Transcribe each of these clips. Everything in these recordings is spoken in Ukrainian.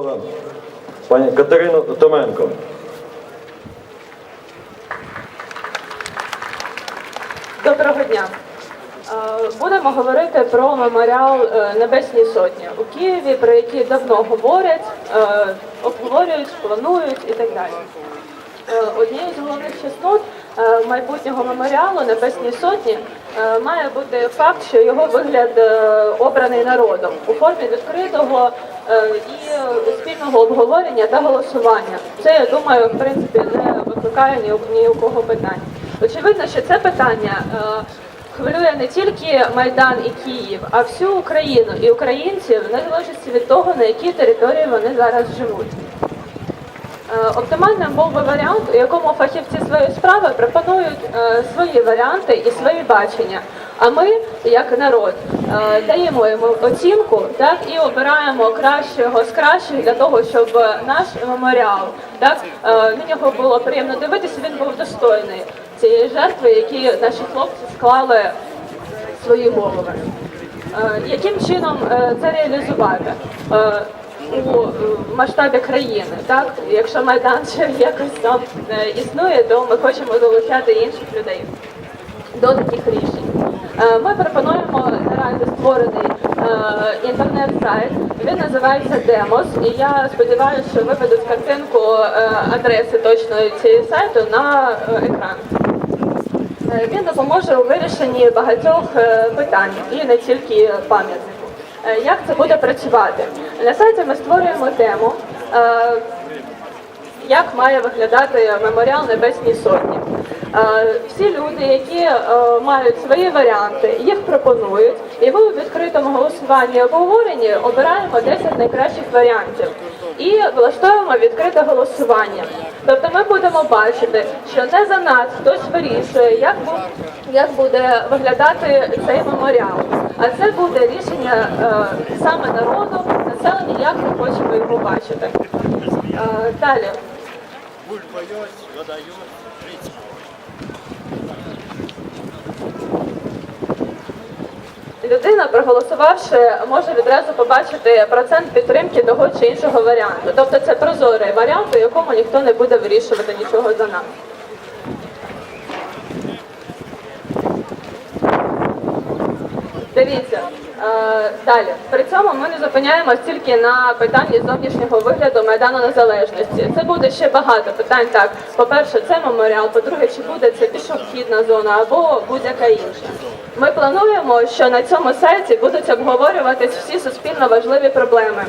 слова пані Катерину Томенко. Доброго дня. Е, Будемо говорити про меморіал е, Небесній Сотні у Києві, про який давно говорять, е, обговорюють, планують і так далі. Однією з головних чеснот е, майбутнього меморіалу Небесній Сотні має бути факт, що його вигляд е, обраний народом у формі відкритого е, і е, спільного обговорення та голосування. Це, я думаю, в принципі не викликає ні у- кого питань. Очевидно, що це питання е, хвилює не тільки Майдан і Київ, а всю Україну і українців, незалежності від того, на якій території вони зараз живуть. Е, Оптимальним був би варіант, у якому фахівці своєї справи пропонують е, свої варіанти і свої бачення. А ми, як народ, е, даємо йому оцінку так і обираємо кращого з кращих для того, щоб наш меморіал так на нього було приємно дивитися. Він був достойний цієї жертви, які наші хлопці склали свої голови. Яким чином це реалізувати у е, масштабі країни? Так, якщо майдан ще якось там е, існує, то ми хочемо залучати інших людей до таких рішень. Е, Ми пропонуємо наразі створений інтернет-сайт. Він називається Demos, і я сподіваюся, що виведуть картинку адреси точної цієї сайту на екран. Він допоможе у вирішенні багатьох питань і не тільки пам'ятнику. Е, Як це буде працювати? На сайті ми створюємо тему, е, як має виглядати меморіал Небесній Сотні. Е, Всі люди, які мають свої варіанти, їх пропонують, і ми у відкритому голосуванні обговоренні обираємо 10 найкращих варіантів і влаштовуємо відкрите голосування. Тобто ми будемо бачити, що не за нас хтось вирішує, як, бу- як буде виглядати цей меморіал. А це буде рішення е, саме народу, населення, як ми хочемо його бачити. Е, далі. Буль поет, Людина, проголосувавши, може відразу побачити процент підтримки того чи іншого варіанту. Тобто це прозорий варіант, у якому ніхто не буде вирішувати нічого за нас. Дивіться, далі. При цьому ми не зупиняємось тільки на питанні зовнішнього вигляду Майдану Незалежності. Це буде ще багато питань. Так, по-перше, це меморіал, по-друге, чи буде це пішохідна зона або будь-яка інша. Ми плануємо, що на цьому сайті будуть обговорюватись всі суспільно важливі проблеми.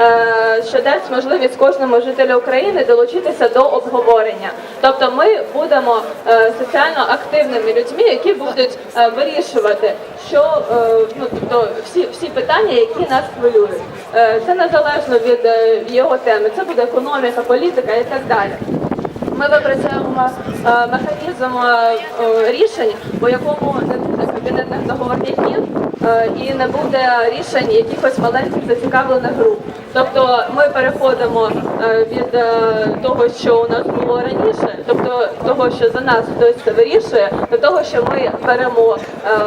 Е, Що дасть можливість кожному жителю України долучитися до обговорення. Тобто ми будемо е, соціально активними людьми, які будуть е, вирішувати, що ну тобто всі всі питання, які нас хвилюють. Це незалежно від його теми. Це буде економіка, політика і так далі. Ми випрацюємо механізм рішень, по якому не буде кабінетних договорняків е, і не буде рішень якихось маленьких зацікавлених груп. Тобто ми переходимо е, від е, того, що у нас було раніше, тобто того, що за нас хтось це вирішує, до того, що ми беремо е,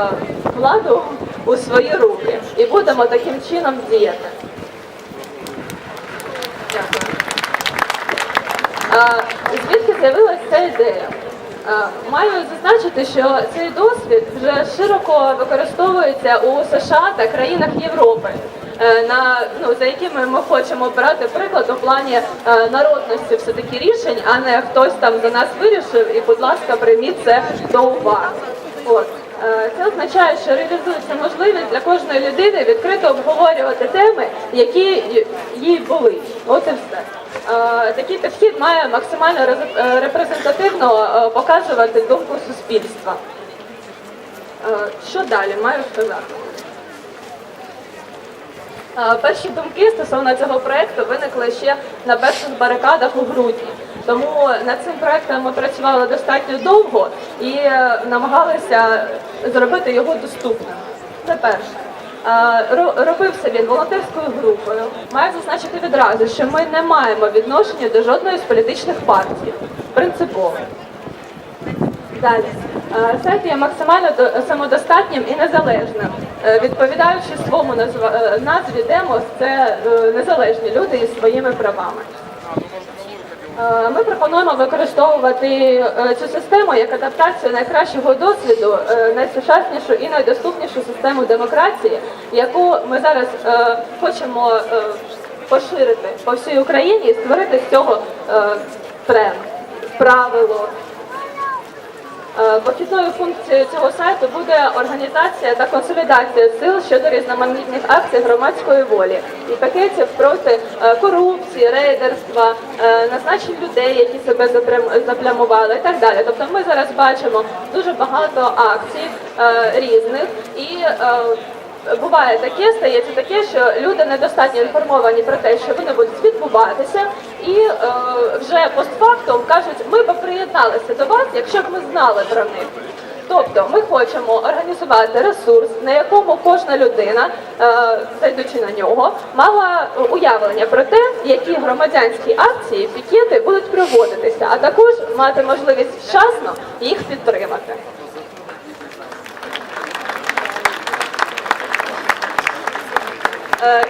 владу у свої руки і будемо таким чином діяти. Дякую. Звідки з'явилася ця ідея? Маю зазначити, що цей досвід вже широко використовується у США та країнах Європи, на ну за якими ми хочемо брати приклад у плані е, народності все таки рішень, а не хтось там за нас вирішив, і будь ласка, прийміть це до уваги. От. Е, Це означає, що реалізується можливість для кожної людини відкрито обговорювати теми, які їй були. От і все. Е, Такий підхід має максимально рез- е, репрезентативно е, показувати думку суспільства. Е, Що далі маю сказати? Перші думки стосовно цього проекту виникли ще на перших барикадах у грудні. Тому над цим проектом ми працювали достатньо довго і е, намагалися зробити його доступним. Це перше. Робився він волонтерською групою. Маю зазначити відразу, що ми не маємо відношення до жодної з політичних партій. Принципово. Далі. Сайт є максимально до- самодостатнім і незалежним. Е, Відповідаючи своєму е, назві Демос, це е, незалежні люди із своїми правами. Ми пропонуємо використовувати цю систему як адаптацію найкращого досвіду, найсучаснішу і найдоступнішу систему демократії, яку ми зараз хочемо поширити по всій Україні і створити з цього правило. Е, Похідною функцією цього сайту буде організація та консолідація сил щодо різноманітних акцій громадської волі і пакетів проти е, корупції, рейдерства, е, назначень людей, які себе заплямували і так далі. Тобто ми зараз бачимо дуже багато акцій е, різних і е, Буває таке, стається таке, що люди недостатньо інформовані про те, що вони будуть відбуватися, і е, вже постфактум кажуть, ми б приєдналися до вас, якщо б ми знали про них. Тобто ми хочемо організувати ресурс, на якому кожна людина, е, зайдучи на нього, мала уявлення про те, які громадянські акції, пікети будуть проводитися, а також мати можливість вчасно їх підтримати.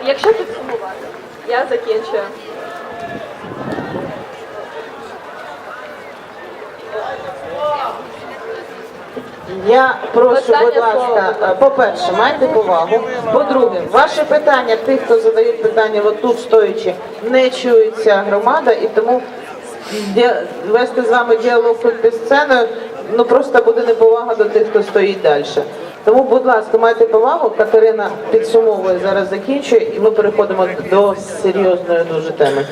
Якщо підсумувати, я закінчую. Я прошу, будь ласка, е, по-перше, майте повагу. По-друге, ваші питання, тих, хто задають питання от тут стоячи, не чується громада, і тому вести з вами діалог під сценою, ну просто буде неповага до тих, хто стоїть далі. Тому, будь ласка, майте повагу. Катерина підсумовує, зараз закінчує, і ми переходимо до серйозної дуже теми.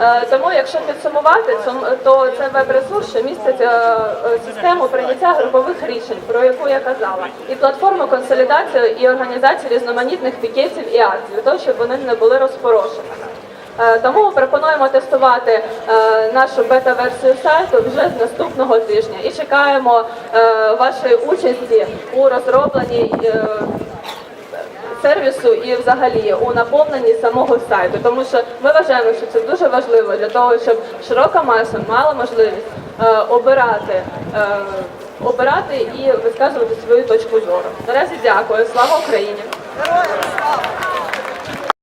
Е, Тому, якщо підсумувати, то це веб-ресурс, містить е, систему прийняття групових рішень, про яку я казала, і платформу консолідації і організації різноманітних пікетів і акцій, для того, щоб вони не були розпорошеними. Е, Тому пропонуємо тестувати е, нашу бета-версію сайту вже з наступного тижня і чекаємо е, вашої участі у розробленні сервісу і взагалі у наповненні самого сайту, тому що ми вважаємо, що це дуже важливо для того, щоб широка маса мала можливість обирати. Обирати і висказувати свою точку зору. Наразі дякую. Слава Україні! Героям слава!